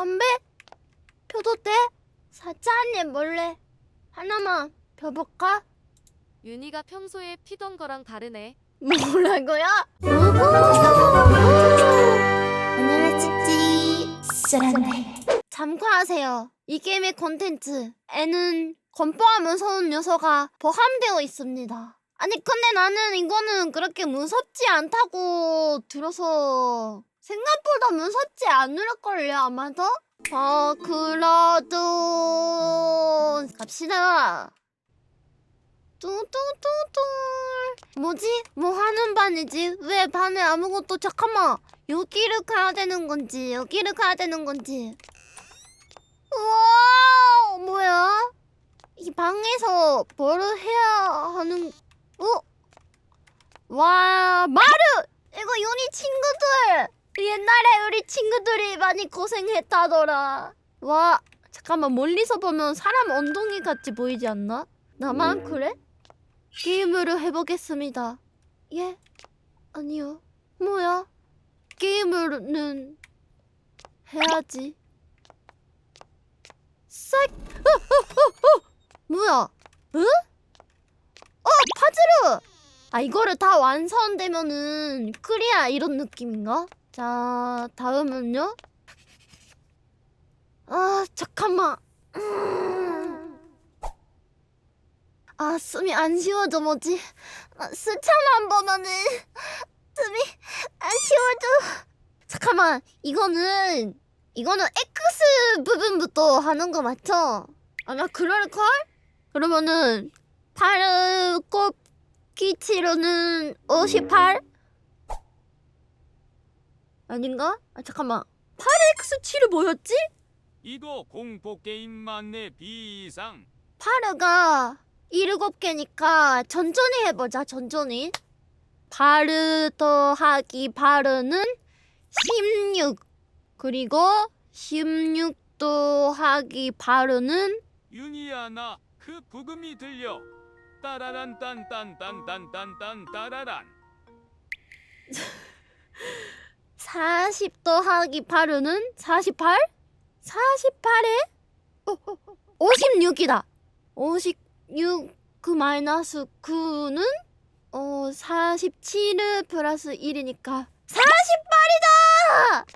담배? 펴도 돼? 사장님 몰래 하나만 펴볼까? 윤희가 평소에 피던 거랑 다르네. 뭐라고요? 안녕하십지 쓰란데 참고하세요 이 게임의 콘텐츠 애는 건포하면 무서운 요소가 포함되어 있습니다 아니 근데 나는 이거는 그렇게 무섭지 않다고 들어서 생각보다 무섭지 않을걸요 아마도? 어 그래도 갑시다 뚜뚜뚜뚜 뭐지? 뭐 하는 반이지? 왜 반에 아무것도 잠깐만 여기를 가야 되는 건지 여기를 가야 되는 건지 우와 뭐야? 이 방에서 뭐를 해야 하는 어? 와 마르! 이거 윤희 친구들! 옛날에 우리 친구들이 많이 고생했다더라 와 잠깐만 멀리서 보면 사람 엉덩이 같이 보이지 않나? 나만 그래? 게임을 해보겠습니다. 예? 아니요. 뭐야? 게임을는 해야지. 싹! 어, 어, 어, 어! 뭐야? 응? 어, 파즈르! 아, 이거를 다 완성되면은 클리어 이런 느낌인가? 자, 다음은요? 아, 잠깐만. 음. 아, 숨이 안 쉬워져 뭐지? 아, 스차만 보면은 숨이 안 쉬워져. 잠깐만, 이거는 이거는 X 부분부터 하는 거 맞죠? 아마 그럴 걸? 그러면은 팔 꼽기 치료는 58? 아닌가? 아 잠깐만. 8X 치료 뭐였지? 이거 공포 게임 만내 비상 파르가 일곱 개니까 천천히 해보자 천천히 파르 더하기 파르는 16 그리고 16 더하기 파르는 윤희야 나그 부금이 들려 따라란 딴딴딴딴딴딴 따라란. 40 더하기 파르는 48? 48에? 56이다. 56 그 마이너스 9는 어 47을 플러스 1이니까 48이다!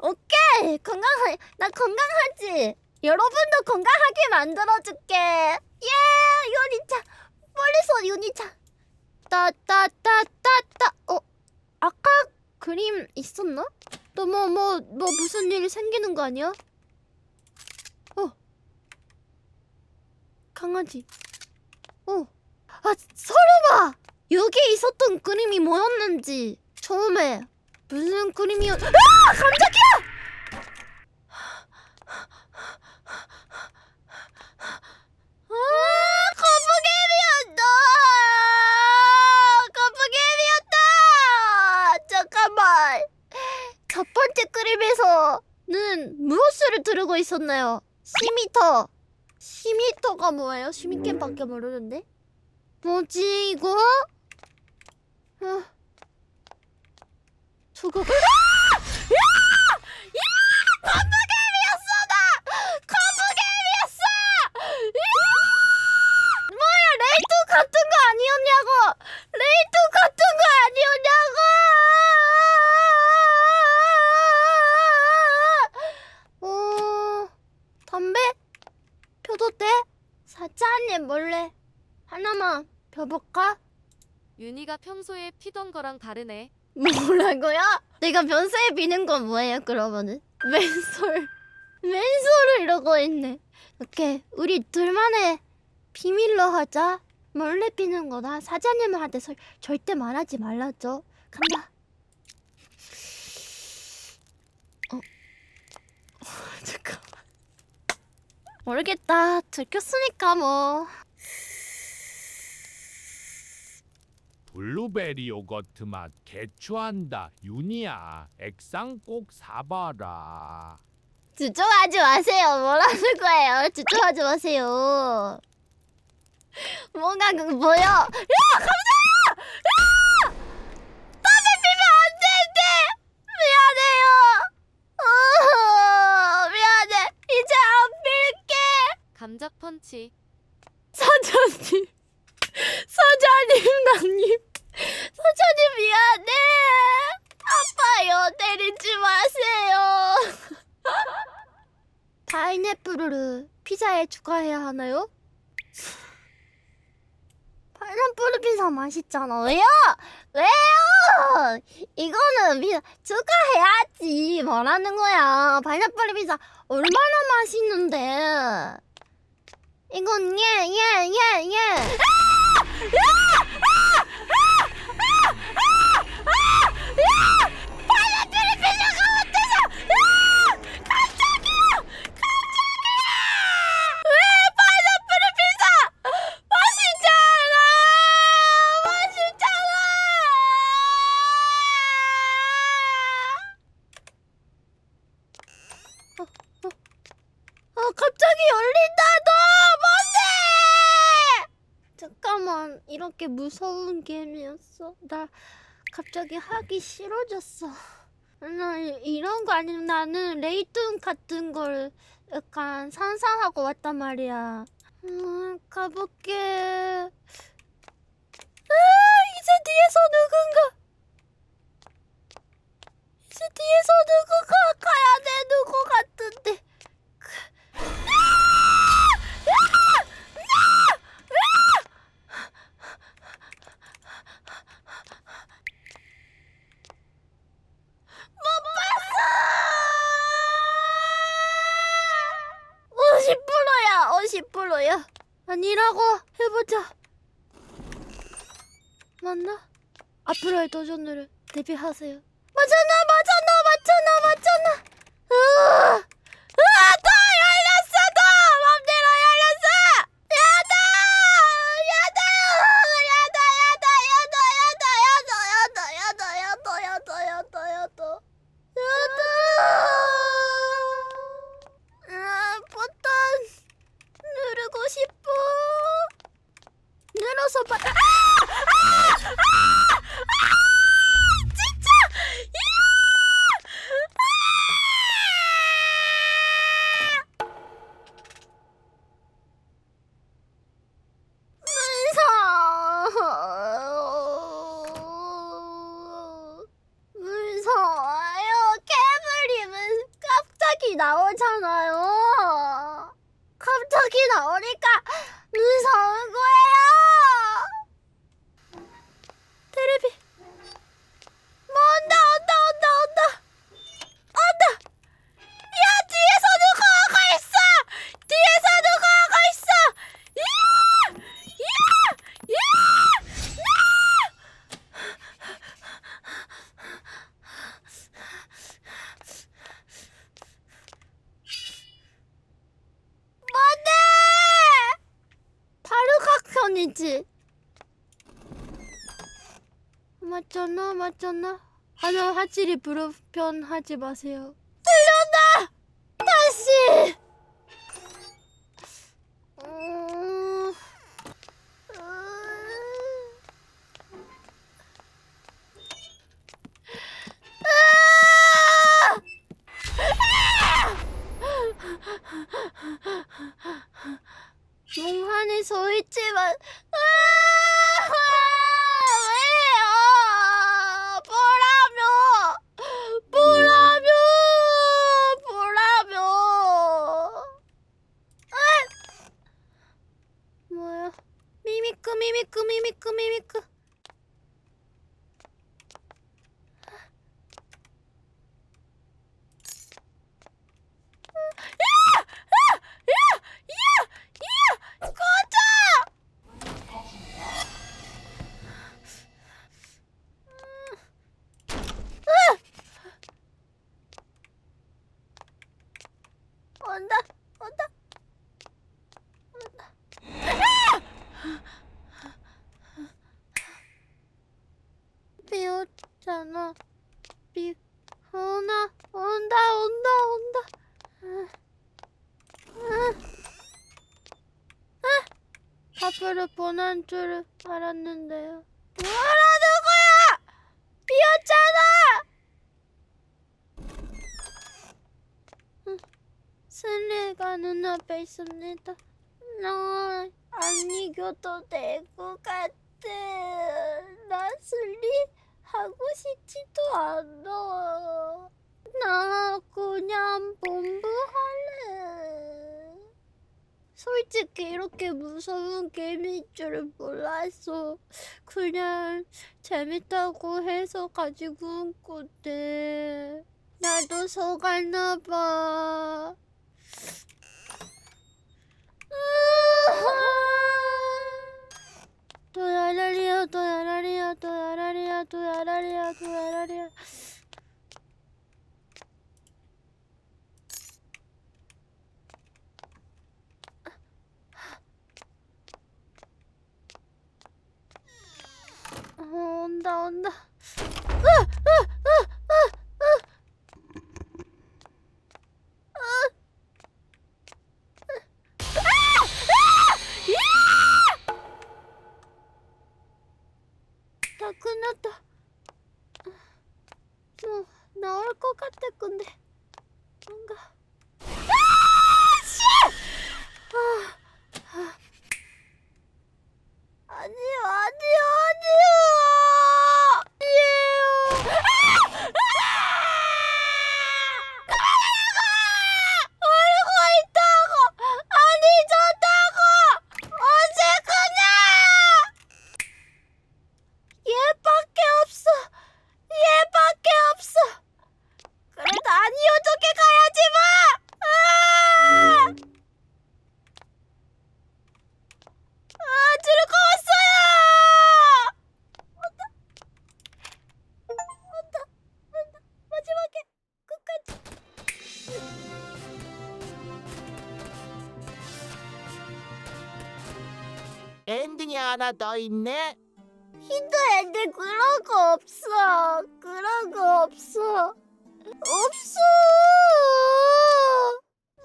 오케이! 건강하 나 건강하지? 여러분도 건강하게 만들어줄게. 예! 유니차 멀리서 유니차 따따따따따. 어? 아까 그림 있었나? 또뭐 무슨 일이 생기는 거 아니야? 어. 강아지. 어. 아 설마! 여기 있었던 그림이 뭐였는지 처음에 무슨 그림이었 아! 깜짝이야 아 거북이였다 거북이였다 잠깐만 첫 번째 그림에서는 무엇을 들고 있었나요? 시미터 시미터가 뭐예요? 시미캔밖에 모르는데 뭐지 이거? 아 저거 윤희가 평소에 피던 거랑 다르네. 뭐라고요? 내가 변소에 비는 건 뭐예요 그러면은? 맨솔. 맨솔을 이러고 있네. 오케이 우리 둘만의 비밀로 하자. 몰래 비는 거다 사장님한테 설, 절대 말하지 말라죠. 간다. 어. 잠깐만. 모르겠다. 들켰으니까 뭐 블루베리 요거트 맛 개추한다 윤이야 액상 꼭 사봐라 주저하지 마세요. 뭐라는 거예요? 주저하지 마세요. 뭔가 그 뭐요? 야 감사해요. 야 담배 피면 안 되는데 미안해요. 어, 미안. 깜짝 펀치. 사장님, 사장님, 나님, 사장님 미안해. 아파요. 때리지 마세요. 파인애플을 피자에 추가해야 하나요? 파인애플 피자 맛있잖아. 왜요? 왜요? 이거는 피자 추가해야지. 뭐라는 거야? 파인애플 피자 얼마나 맛있는데. 이건 예, 예, 예, 예. 아 게임이었어. 나 갑자기 하기 싫어졌어. 나 이- 이런 거 아니면 나는 레이튼 같은 걸 약간 상상하고 왔단 말이야. 음, 가볼게. 아, 이제 뒤에서 누군가. 이제 뒤에서 누군가 가야 돼 누구 같은데. 못봤 어! 50%야, 50%야. 아니라고 해보자. 맞나? 앞으로의 도전을 대비하세요. 맞잖아, 각편이지. 맞잖아, 맞잖아. 하나 하지리 불편하지 마세요. 들렸다. 다시. 음... 음... 아! 몽환에 서 있지만 아! 왜요? 보라며 보라며 보라며 아! 뭐야 미미크 미미크 미미크 미미크 이야! 꺼져! 온다, 온다, 온다. 비 오잖아. 비 오나, 온다, 온다, 온다. 앞으로 보낸 줄을 알았는데요. 뭐라는 거야? 비었잖아. 응, 슬리가 눈앞에 있습니다. 나 안 이겨도 될 것 같아. 나 슬리 하고 싶지도 않아. 나 그냥 본부할래. 솔직히 이렇게 무서운 게임일 줄 몰랐어. 그냥 재밌다고 해서 가지고 온 건데. 나도 속았나 봐. 도야라리야 도야라리야 도야라리야 도야라리야 도야라리야 어, 온다 온다 다 끝났다. 뭐 나올 것 같아 근데 뭔가 아! 엔딩이 하나 더 있네. 힌트 엔딩 그런 거 없어. 그런 거 없어. 없어.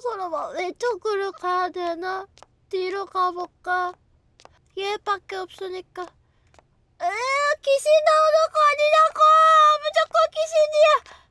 설마 왼쪽으로 가야 되나? 뒤로 가볼까? 얘밖에 없으니까. 에 귀신 나오는 거 아니냐고! 무조건 귀신이야.